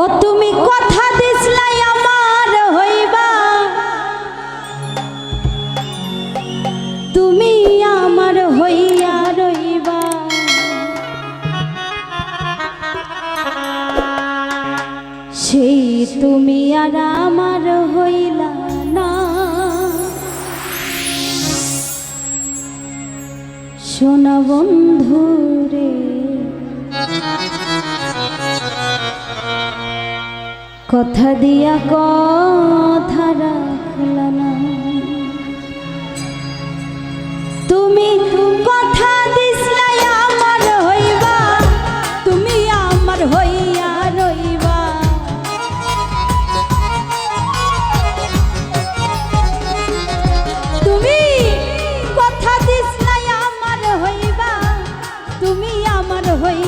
ও তুমি কথা দিসলাই আমার হইবা। তুমি আমার হইয়া রইবা। সেই তুমি আর আমার হইলা না। সোনা বন্ধু রে কথা দিয়া কথা রাখলা না। তুমি কথা দিসলাই আমার হইবা, তুমি আমার হইয়া রইবা। তুমি কথা দিসলাই আমার হইবা, তুমি আমার হইয়া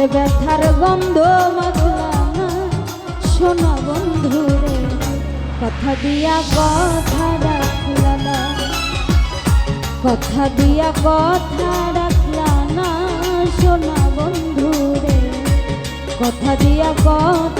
যে ব্যথার গন্ধ মাখলা না। সোনা বন্ধু কথা দিয়া কথা রাখলা না। কথা দিয়া কথা রাখলা না। সোনা বন্ধু কথা দিয়া কথা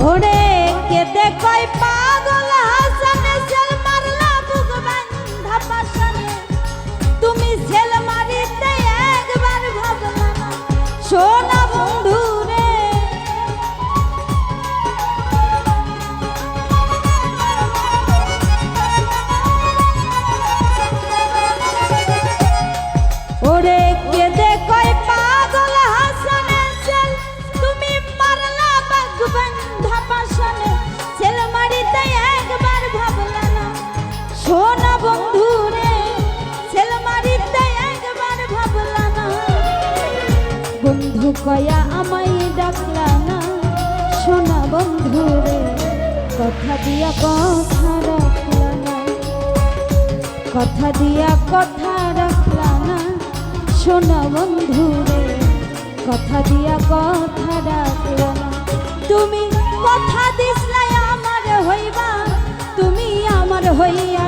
Ore. কয়া আমায় ডাকলা না। সোনা বন্ধু রে, কথা দিয়া কথা রাখলা না। কথা দিয়া কথা রাখলা না। সোনা বন্ধু রে, কথা দিয়া কথা রাখলা না। তুমি কথা দিসলাই আমার হইবা, তুমি আমার হইয়া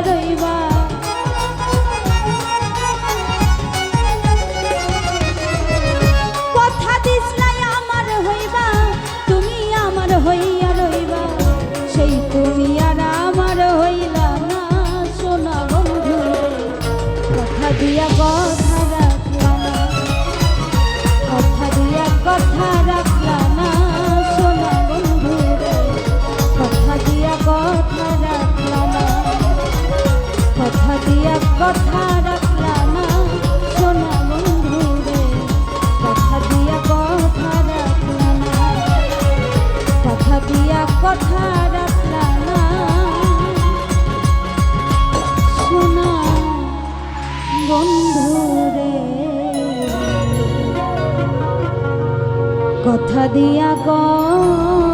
বন্ধু রে কথা দিয়া না